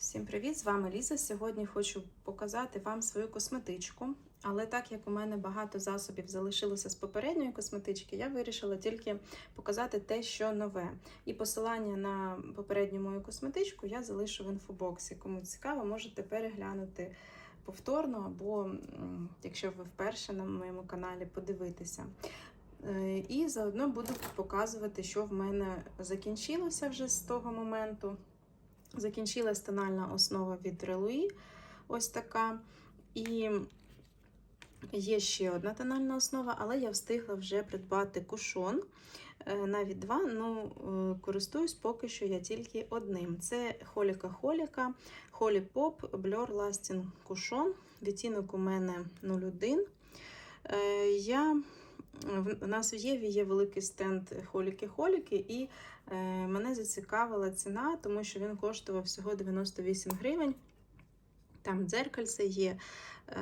Всім привіт! З вами Ліза. Сьогодні хочу показати вам свою косметичку. Але так як у мене багато засобів залишилося з попередньої косметички, я вирішила тільки показати те, що нове. І посилання на попередню мою косметичку я залишу в інфобоксі. Кому цікаво, можете переглянути повторно, або якщо ви вперше на моєму каналі, подивитися. Е, І заодно буду показувати, що в мене закінчилося вже з того моменту. Закінчилась тональна основа від Релуї, ось така. І є ще одна тональна основа, але я встигла вже придбати кушон, е, навіть два. Ну, е, користуюсь поки що я тільки одним. Це Холіка Холіка, Холі Поп Blur Lasting Кушон. Відтінок у мене 01. Е, Я в- у нас в Єві є великий стенд Холіки-Холіки, і е, мене зацікавила ціна, тому що він коштував всього 98 гривень. Там дзеркальце є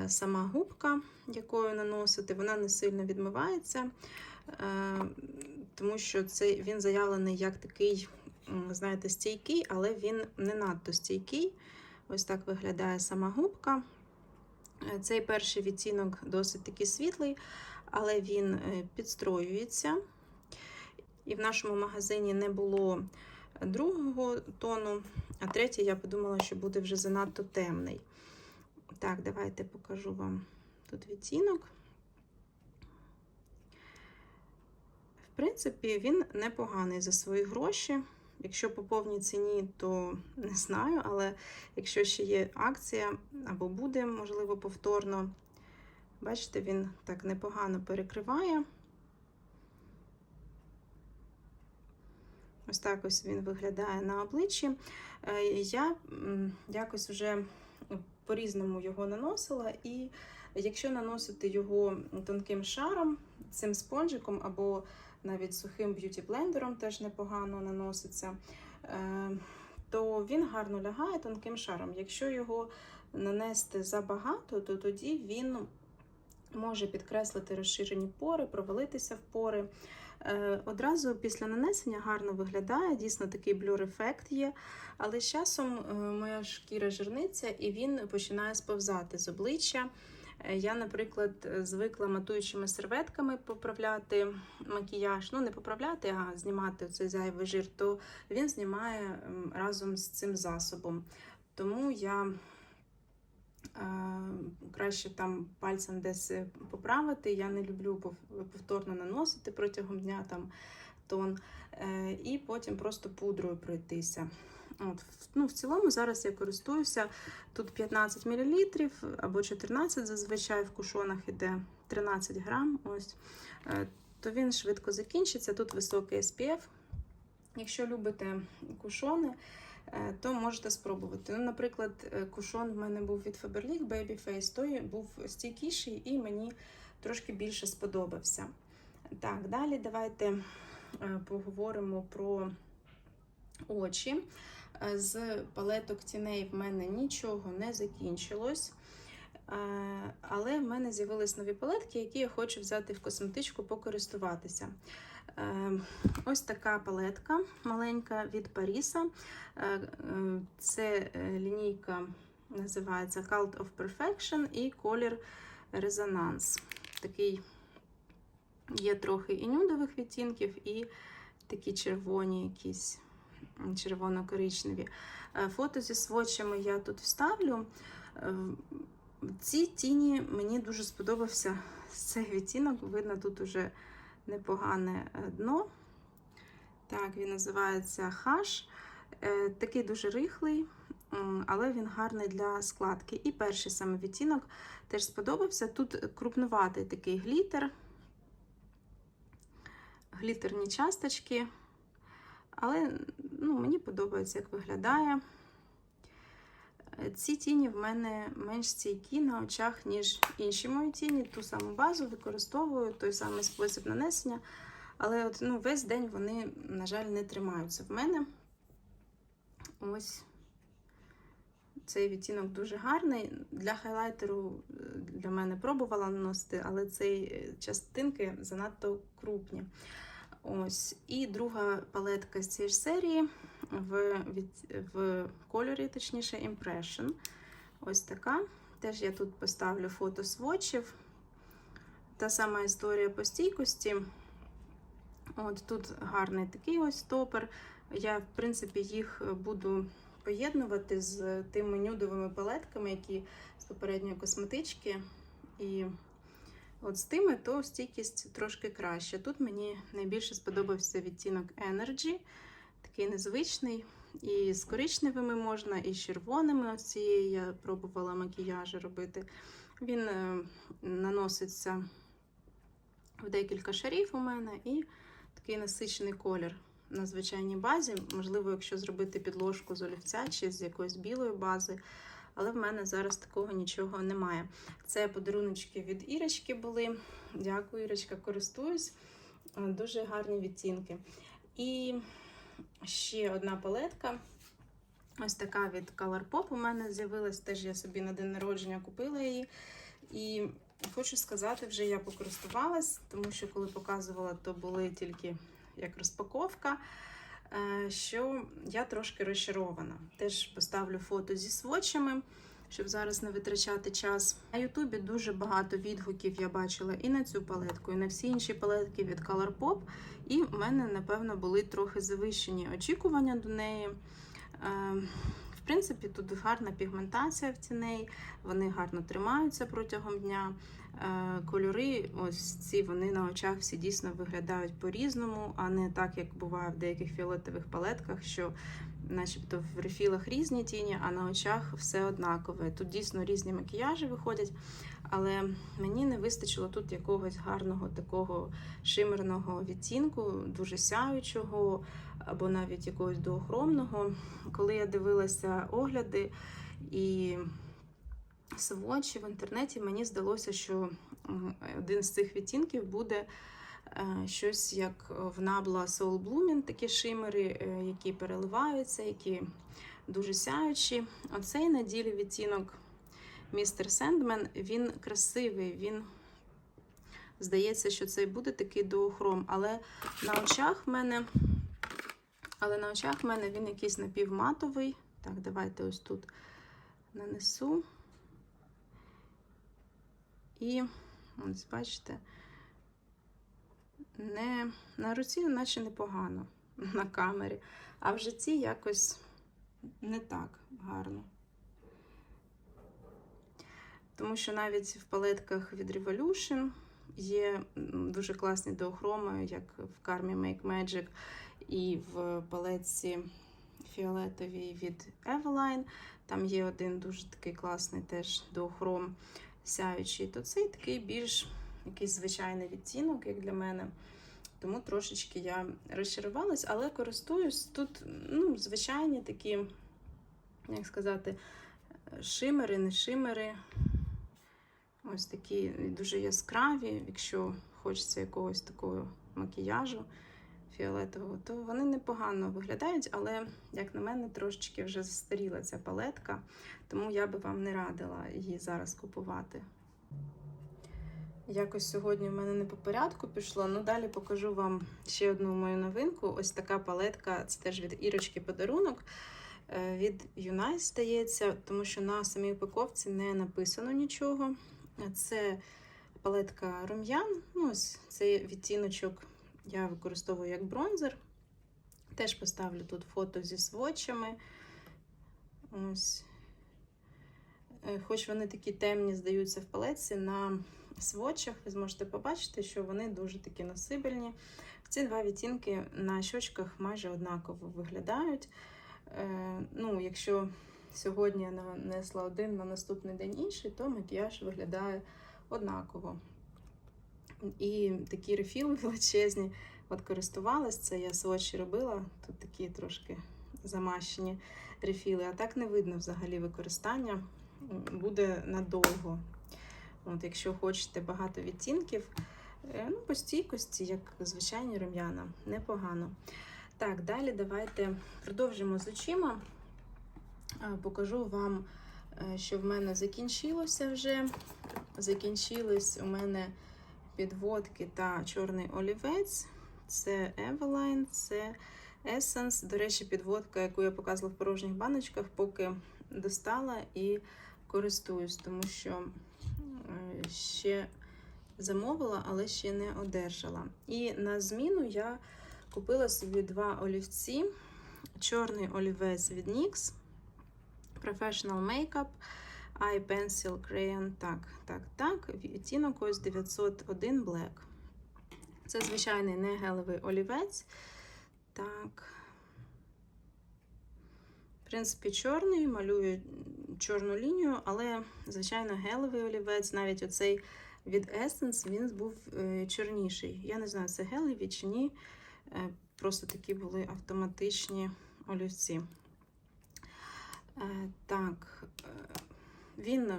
е, сама губка, якою наносити, вона не сильно відмивається, е, тому що це, він заявлений як такий, знаєте, стійкий, але він не надто стійкий. Ось так виглядає сама губка. Цей перший відтінок досить таки світлий, але він е, підстроюється. І в нашому магазині не було другого тону, а третій я подумала, що буде вже занадто темний. Так, давайте покажу вам тут відтінок. В принципі, він непоганий за свої гроші. Якщо по повній ціні, то не знаю, але якщо ще є акція або буде, можливо, повторно, бачите, він так непогано перекриває. Ось так ось він виглядає на обличчі. Е, Я якось вже по-різному його наносила, і якщо наносити його тонким шаром, цим спонжиком або навіть сухим б'юті-блендером теж непогано наноситься, е, то він гарно лягає тонким шаром. Якщо його нанести забагато, то тоді він може підкреслити розширені пори, провалитися в пори. Е, Одразу після нанесення гарно виглядає, дійсно такий блюр-ефект є. Але з часом е, моя шкіра жирниться і він починає сповзати з обличчя. Е, Я, наприклад, звикла матуючими серветками поправляти макіяж. Ну, не поправляти, а знімати цей зайвий жир, то він знімає разом з цим засобом. Тому я краще там пальцем десь е, поправити. Я не люблю повторно наносити протягом дня там тон, е, і потім просто пудрою пройтися. От, ну, в цілому зараз я користуюся тут 15 мл або 14 зазвичай в кушонах іде 13 грам. Ось. Е, То він швидко закінчиться. Тут високий SPF. Якщо любите кушони, то можете спробувати. Ну, наприклад, е, кушон в мене був від Faberlic Babyface, той був стійкіший і мені трошки більше сподобався. Так, далі давайте е, поговоримо про очі. Е, З палеток тіней в мене нічого не закінчилось. Але в мене з'явились нові палетки, які я хочу взяти в косметичку покористуватися. Е, Ось така палетка маленька від Паріса. Е, Це е, лінійка називається Cult of Perfection і колір Resonance. Такий є трохи і нюдових відтінків, і такі червоні якісь червоно-коричневі. Фото зі сводчами я тут вставлю. Е, Ці тіні мені дуже сподобався цей відтінок. Видно, тут уже непогане е, дно. Так, він називається хаш. Е, Такий дуже рихлий, але він гарний для складки. І перший саме відтінок теж сподобався. Тут крупнуватий такий глітер, глітерні часточки. Але ну, мені подобається, як виглядає. Е, Ці тіні в мене менш стійкі на очах, ніж інші мої тіні. Ту саму базу використовую, той самий спосіб нанесення. Але от, ну, весь день вони, на жаль, не тримаються в мене. Ось цей відтінок дуже гарний. Для хайлайтеру е, для мене пробувала наносити, але ці частинки занадто крупні. Ось. І друга палетка з цієї ж серії в, в кольорі, точніше, Impression. Ось така. Теж я тут поставлю фото сводчів. Та сама історія по стійкості. От тут гарний такий ось топер. Я, в принципі, їх буду поєднувати з тими нюдовими палетками, які з попередньої косметички. І от з тими, то стійкість трошки краще. Тут мені найбільше сподобався відтінок Energy, такий незвичний. І з коричневими можна, і з червоними. Ось цієї я пробувала макіяжі робити. Він е, наноситься в декілька шарів у мене, і такий насичений колір на звичайній базі. Можливо, якщо зробити підложку з олівця чи з якоїсь білої бази. Але в мене зараз такого нічого немає. Це подаруночки від Ірочки були. Дякую, Ірочка, користуюсь. Е, Дуже гарні відтінки. І ще одна палетка. Ось така від Colourpop у мене з'явилась. Теж я собі на день народження купила її. І хочу сказати, вже я покористувалась, тому що коли показувала, то були тільки як розпаковка. е, Що я трошки розчарована. Теж поставлю фото зі сводчами, щоб зараз не витрачати час. На Ютубі дуже багато відгуків я бачила і на цю палетку, і на всі інші палетки від Colourpop. І в мене, напевно, були трохи завищені очікування до неї. Е, В принципі, тут гарна пігментація в тіней, вони гарно тримаються протягом дня. Е, Кольори, ось ці вони на очах всі дійсно виглядають по-різному, а не так, як буває в деяких фіолетових палетках, що начебто в рефілах різні тіні, а на очах все однакове. Тут дійсно різні макіяжі виходять, але мені не вистачило тут якогось гарного такого шимерного відтінку, дуже сяючого або навіть якогось доохромного. Коли я дивилася огляди і сводчі в інтернеті, мені здалося, що один з цих відтінків буде щось як в Nabla Soul Blooming, такі шимери, е, які переливаються, які дуже сяючі. Оцей на відтінок Містер Сендмен, він красивий, він здається, що цей буде такий доохром, але на очах в мене. Але на очах в мене він якийсь напівматовий. Так, давайте ось тут нанесу. І, ось, бачите, не, на руці, наче непогано на камері, а в житті якось не так гарно. Тому що навіть в палетках від Revolution є дуже класні доохроми, як в Karmi Make Magic і в палетці фіолетовій від Eveline. Там є один дуже такий класний теж доохром сяючий. То цей такий більш якийсь звичайний відтінок, як для мене. Тому трошечки я розчарувалась, але користуюсь тут ну, звичайні такі, як сказати, шимери, не шимери. Ось такі дуже яскраві, якщо хочеться якогось такого макіяжу фіолетового, то вони непогано виглядають, але, як на мене, трошечки вже застаріла ця палетка, тому я би вам не радила її зараз купувати. Якось сьогодні в мене не по порядку пішло. Ну, далі покажу вам ще одну мою новинку. Ось така палетка, це теж від Ірочки подарунок. е, Від Юнай здається, тому що на самій упаковці не написано нічого. Це палетка рум'ян. Ну, ось цей відтіночок я використовую як бронзер. Теж поставлю тут фото зі сводчами. Ось. Е, Хоч вони такі темні, здаються в палетці, на сводчах ви зможете побачити, що вони дуже такі носибельні. Ці два відтінки на щочках майже однаково виглядають. Е, ну, якщо сьогодні я нанесла один, на наступний день інший, то макіяж виглядає однаково. І такі рефіли величезні. От користувалась, це я сводчі робила. Тут такі трошки замащені рефіли, а так не видно взагалі використання. Буде надовго. От, Якщо хочете багато відтінків, е, ну, по стійкості, як звичайні рум'яна, непогано. Так, далі давайте продовжимо з очима. Покажу вам, е, що в мене закінчилося вже. Закінчились у мене підводки та чорний олівець. Це Eveline, це Essence. До речі, підводка, яку я показувала в порожніх баночках, поки достала і користуюсь, тому що ще замовила, але ще не одержала. І на зміну я купила собі два олівці. Чорний олівець від NYX, Professional Makeup, Eye Pencil Crayon. Так, так, так. Відтінок ось 901 Black. Це звичайний не гелевий олівець. Так. В принципі, чорний, малюю чорну лінію, але, звичайно, гелевий олівець, навіть оцей від Essence, він був е, чорніший. Я не знаю, це гелеві чи ні. Е, просто такі були автоматичні олівці. Е, так, він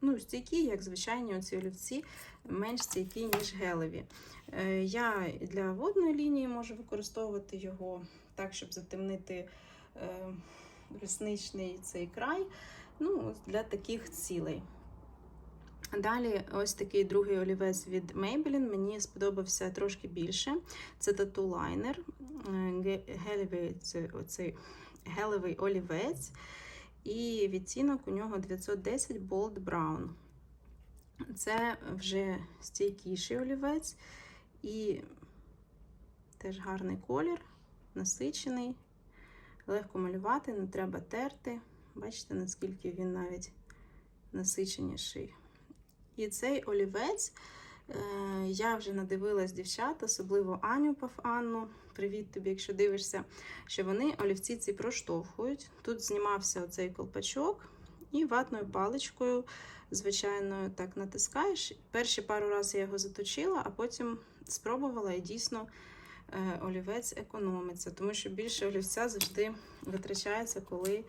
ну, стійкий, як звичайні оці олівці, менш стійкий, ніж гелеві. Я для водної лінії можу використовувати його так, щоб затемнити ресничний цей край. Ну, для таких цілей. Далі, ось такий другий олівець від Maybelline. Мені сподобався трошки більше. Це тату лайнер, оцей гелевий олівець. І відтінок у нього 910 Bold Brown. Це вже стійкіший олівець і теж гарний колір, насичений, легко малювати, не треба терти. Бачите, наскільки він навіть насиченіший. І цей олівець е, я вже надивилась дівчат, особливо Аню Пафанну. Привіт тобі, якщо дивишся, що вони олівці ці проштовхують. Тут знімався оцей колпачок, і ватною паличкою, звичайно, так натискаєш. Перші пару разів я його заточила, а потім спробувала і дійсно е, олівець економиться, тому що більше олівця завжди витрачається, коли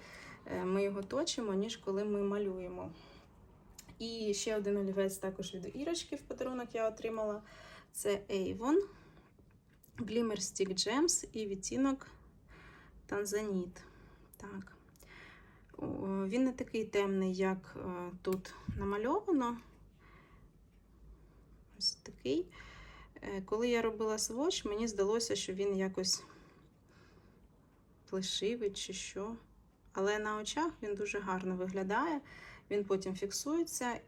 ми його точимо, ніж коли ми малюємо. І ще один олівець також від Ірочки в подарунок я отримала. Це Avon Glimmer Stick Gems і відтінок Танзаніт. Так. Він не такий темний, як е, тут намальовано. Ось такий. Е, коли я робила сводч, мені здалося, що він якось плешивий чи що. Але на очах він дуже гарно виглядає. Він потім фіксується,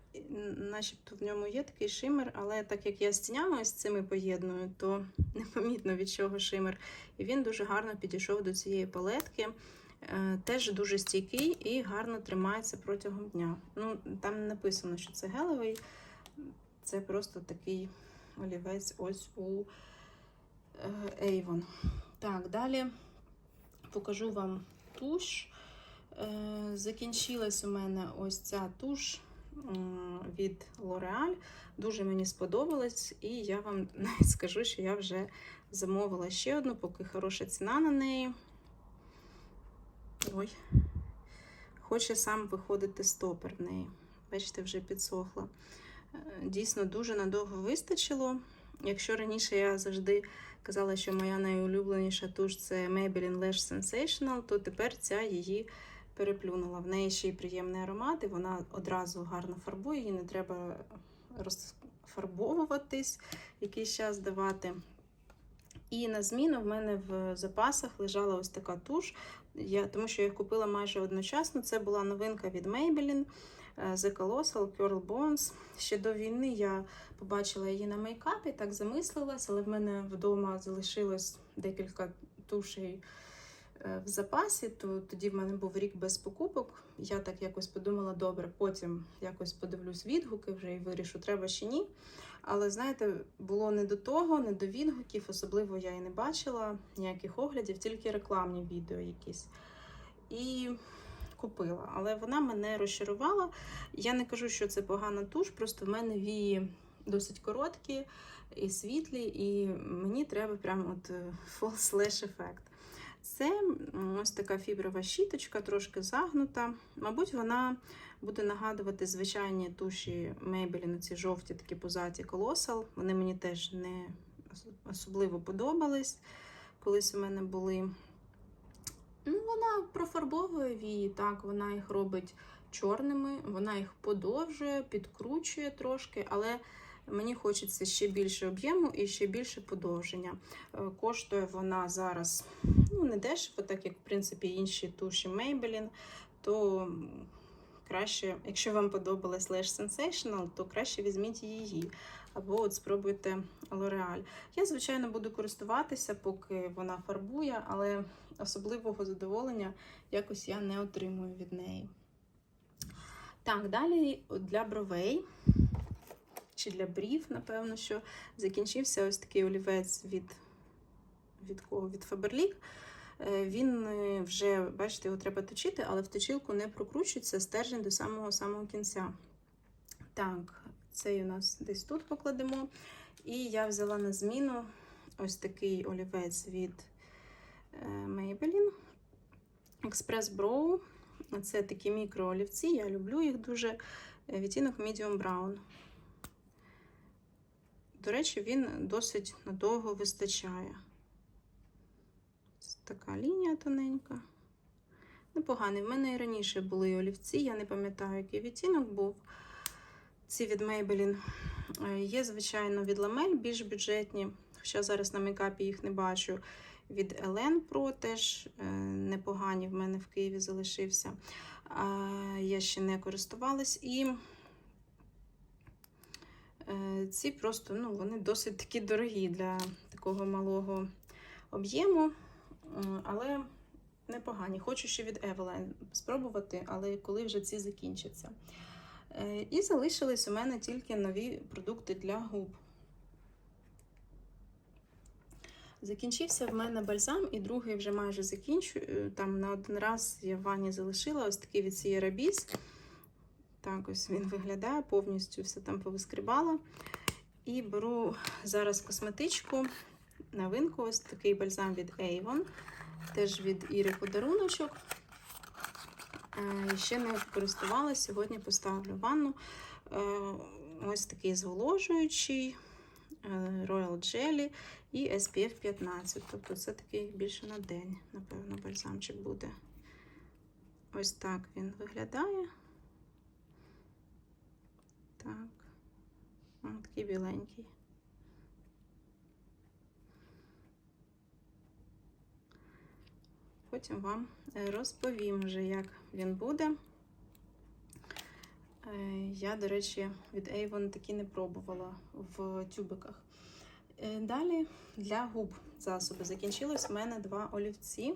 начебто в ньому є такий шимер, але так як я з тінями з цими поєдную, то непомітно від чого шимер. І він дуже гарно підійшов до цієї палетки. Е, теж дуже стійкий і гарно тримається протягом дня. Ну, Там написано, що це гелевий, це просто такий олівець ось у е, Avon. Так, далі покажу вам туш. Е, закінчилась у мене ось ця туш від L'Oreal. Дуже мені сподобалась, і я вам скажу, що я вже замовила ще одну, поки хороша ціна на неї. Ой, хоче сам виходити стопер в неї. Бачите, вже підсохла. Е, дійсно, дуже надовго вистачило. Якщо раніше я завжди казала, що моя найулюбленіша туш це Maybelline Lash Sensational, то тепер ця її переплюнула. В неї ще й приємний аромат, і вона одразу гарно фарбує, їй не треба розфарбовуватись, якийсь час давати. І на зміну в мене в запасах лежала ось така туш, я, тому що я їх купила майже одночасно. Це була новинка від Maybelline е, The Colossal Curl Bones. Ще до війни я побачила її на мейкапі, так замислилась, але в мене вдома залишилось декілька тушей в запасі, то тоді в мене був рік без покупок. Я так якось подумала, добре, потім якось подивлюсь відгуки вже і вирішу, треба чи ні. Але, знаєте, було не до того, не до відгуків, особливо я і не бачила ніяких оглядів, тільки рекламні відео якісь. І купила. Але вона мене розчарувала. Я не кажу, що це погана туш, просто в мене вії досить короткі і світлі, і мені треба прямо от е, false lash ефект. Це ось така фіброва щіточка, трошки загнута. Мабуть, вона буде нагадувати звичайні туші Maybelline, ці жовті такі позаті колосал. Вони мені теж не особливо подобались. Колись у мене були. Ну, Вона профарбовує вії, так, вона їх робить чорними, вона їх подовжує, підкручує трошки, але Мені хочеться ще більше об'єму і ще більше подовження. Е, коштує вона зараз, не дешево, так як в принципі інші туші Maybelline, то краще, якщо вам подобалась Lash Sensational, то краще візьміть її. Або от спробуйте L'Oreal. Я, звичайно, буду користуватися, поки вона фарбує, але особливого задоволення якось я не отримую від неї. Так, далі для бровей чи для брів, напевно, що закінчився ось такий олівець від, від кого? Від Faberlic. Е, Він е, вже, бачите, його треба точити, але в точилку не прокручується стержень до самого самого кінця. Так, цей у нас десь тут покладемо. І я взяла на зміну ось такий олівець від е, Maybelline. Express Brow. Це такі мікроолівці, я люблю їх дуже. Відтінок Medium Brown. До речі, він досить надовго вистачає. Така лінія тоненька. Непоганий. В мене і раніше були олівці, я не пам'ятаю, який відтінок був. Ці від Maybelline. Е, Є, звичайно, від Lamel більш бюджетні, хоча зараз на мейкапі їх не бачу. Від Elen Pro теж е, непогані в мене в Києві залишився. Я ще не користувалась. І е, ці просто ну, вони досить такі дорогі для такого малого об'єму, але непогані. Хочу ще від Eveline спробувати, але коли вже ці закінчаться. Е, І залишились у мене тільки нові продукти для губ. Закінчився в мене бальзам, і другий вже майже закінчую. Там на один раз я в ванні залишила ось такий від Sierra Bees. Так ось він виглядає, повністю все там повискрібала. І беру зараз косметичку, новинку, ось такий бальзам від Avon, теж від Іри подаруночок. Е, Ще не користувалася, сьогодні поставлю ванну. Е, Ось такий зволожуючий е, Royal Jelly і SPF 15. Тобто це такий більше на день, напевно, бальзамчик буде. Ось так він виглядає. Так. О, такий біленький. Потім вам е, розповім вже, як він буде. Е, Я, до речі, від Avon такі не пробувала в тюбиках. Е, Далі для губ засоби. Закінчилось в мене два олівці.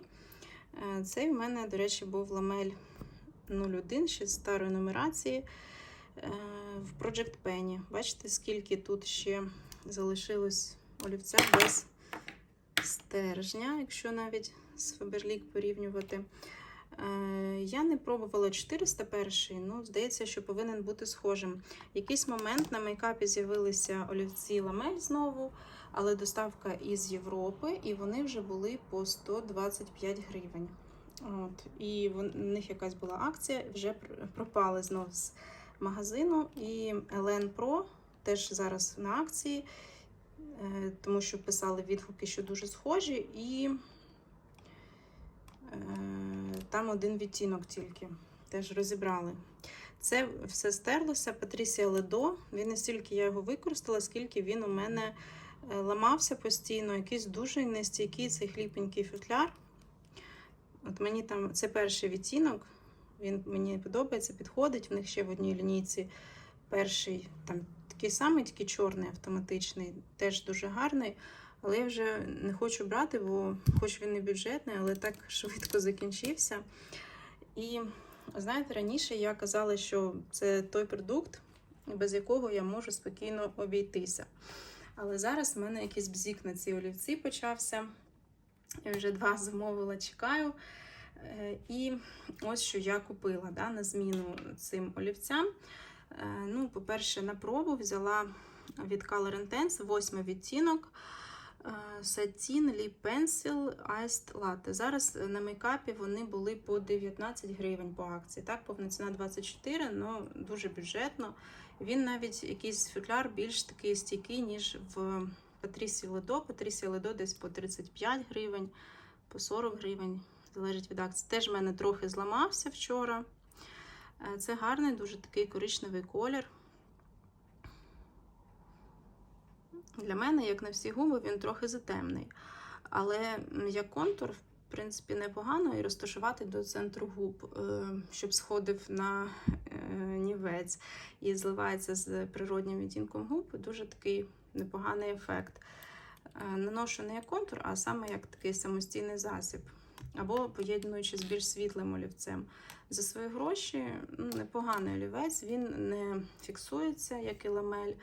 Цей в мене, до речі, був ламель 01 ще з старої нумерації в Project Penny. Бачите, скільки тут ще залишилось олівця без стержня, якщо навіть з Faberlic порівнювати. Е, Я не пробувала 401, ну, здається, що повинен бути схожим. Якийсь момент на мейкапі з'явилися олівці ламель знову, але доставка із Європи, і вони вже були по 125 гривень. От. І в них якась була акція, вже пропали знов з магазину. І Elen Pro теж зараз на акції, е, тому що писали відгуки, що дуже схожі, і там один відтінок тільки теж розібрали. Це все стерлося. Патрісія Ледо. Він не стільки я його використала, скільки він у мене е, ламався постійно, якийсь дуже нестійкий цей хліпенький футляр. От мені там це перший відтінок. Він мені подобається, підходить. В них ще в одній лінійці перший там такий самий, тільки чорний автоматичний, теж дуже гарний. Але я вже не хочу брати, бо хоч він не бюджетний, але так швидко закінчився. І знаєте, раніше я казала, що це той продукт, без якого я можу спокійно обійтися. Але зараз в мене якийсь бзік на ці олівці почався. Я вже два замовила, чекаю. Е, І ось що я купила да, на зміну цим олівцям. Е, Ну, по-перше, на пробу взяла від Color Intense восьмий відтінок. Е, Satin Lip Pencil Iced. Зараз на мейкапі вони були по 19 гривень по акції. Так, повна ціна 24, але дуже бюджетно. Він навіть якийсь футляр більш такий стійкий, ніж в Патрісі Ледо. Патрісі Ледо десь по 35 гривень, по 40 гривень, залежить від акції. Теж в мене трохи зламався вчора. Е, Це гарний, дуже такий коричневий колір. Для мене, як на всі губи, він трохи затемний. Але як контур, в принципі, непогано і розташувати до центру губ, е, щоб сходив на е, нівець і зливається з природнім відтінком губ. Дуже такий непоганий ефект. Е, Наношу не як контур, а саме як такий самостійний засіб. Або поєднуючи з більш світлим олівцем. За свої гроші непоганий олівець, він не фіксується, як і ламель,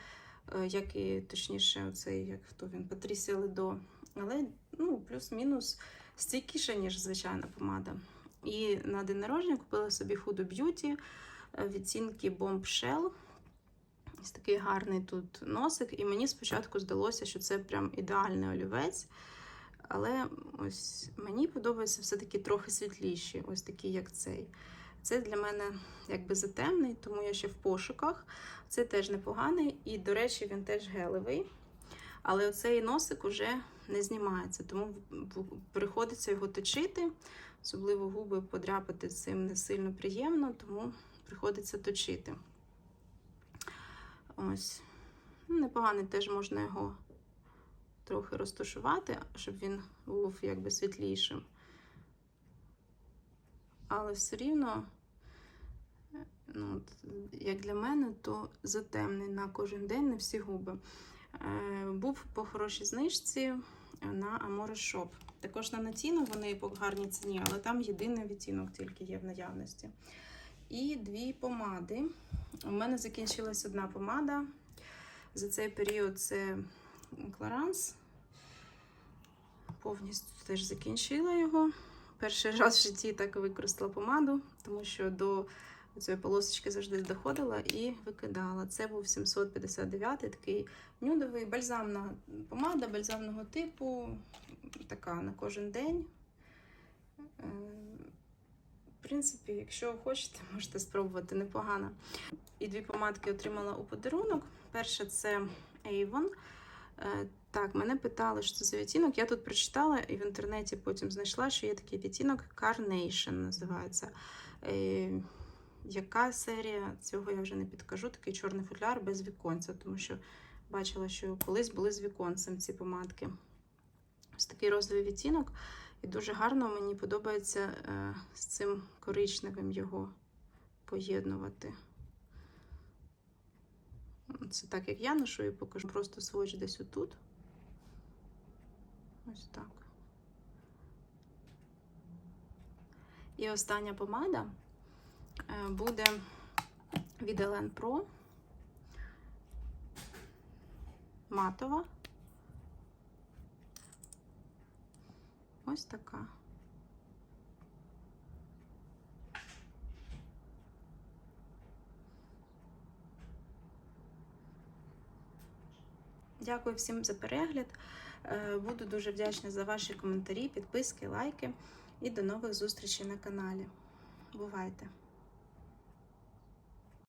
як і точніше, оцей, як хто він, Патрісія Ледо. Але ну, плюс-мінус стійкіше, ніж звичайна помада. І на день народження купила собі Hudo Beauty е, відцінки Bombshell. Ось такий гарний тут носик. І мені спочатку здалося, що це прям ідеальний олівець. Але ось мені подобається все-таки трохи світліші, ось такі, як цей. Це для мене якби затемний, тому я ще в пошуках. Це теж непоганий, і, до речі, він теж гелевий. Але оцей носик уже не знімається, тому приходиться його точити. Особливо губи подряпати цим не сильно приємно, тому приходиться точити. Ось. Ну, Непоганий теж можна його трохи розташувати, щоб він був якби світлішим. Але все рівно, ну, як для мене, то затемний на кожен день на всі губи. Е, був по хорошій знижці на Amore Shop. Також на Натіно вони по гарній ціні, але там єдиний відтінок тільки є в наявності. І дві помади. У мене закінчилась одна помада. За цей період це Clarins. Повністю теж закінчила його. Перший раз в житті так використала помаду, тому що до цієї полосочки завжди доходила і викидала. Це був 759 такий нюдовий бальзамна помада бальзамного типу, така на кожен день. Е, В принципі, якщо хочете, можете спробувати непогано. І дві помадки отримала у подарунок. Перша це Avon. Е, Так, мене питали, що це за відтінок. Я тут прочитала і в інтернеті потім знайшла, що є такий відтінок Carnation називається. Е, Яка серія цього я вже не підкажу. Такий чорний футляр без віконця, тому що бачила, що колись були з віконцем ці помадки. Ось такий розовий відтінок. І дуже гарно мені подобається е, з цим коричневим його поєднувати. Це так, як я ношу і покажу. Просто сводч десь отут. Ось так. І остання помада е, буде від Elen Pro. Матова. Ось така. Дякую всім за перегляд. Е, Буду дуже вдячна за ваші коментарі, підписки, лайки і до нових зустрічей на каналі. Бувайте!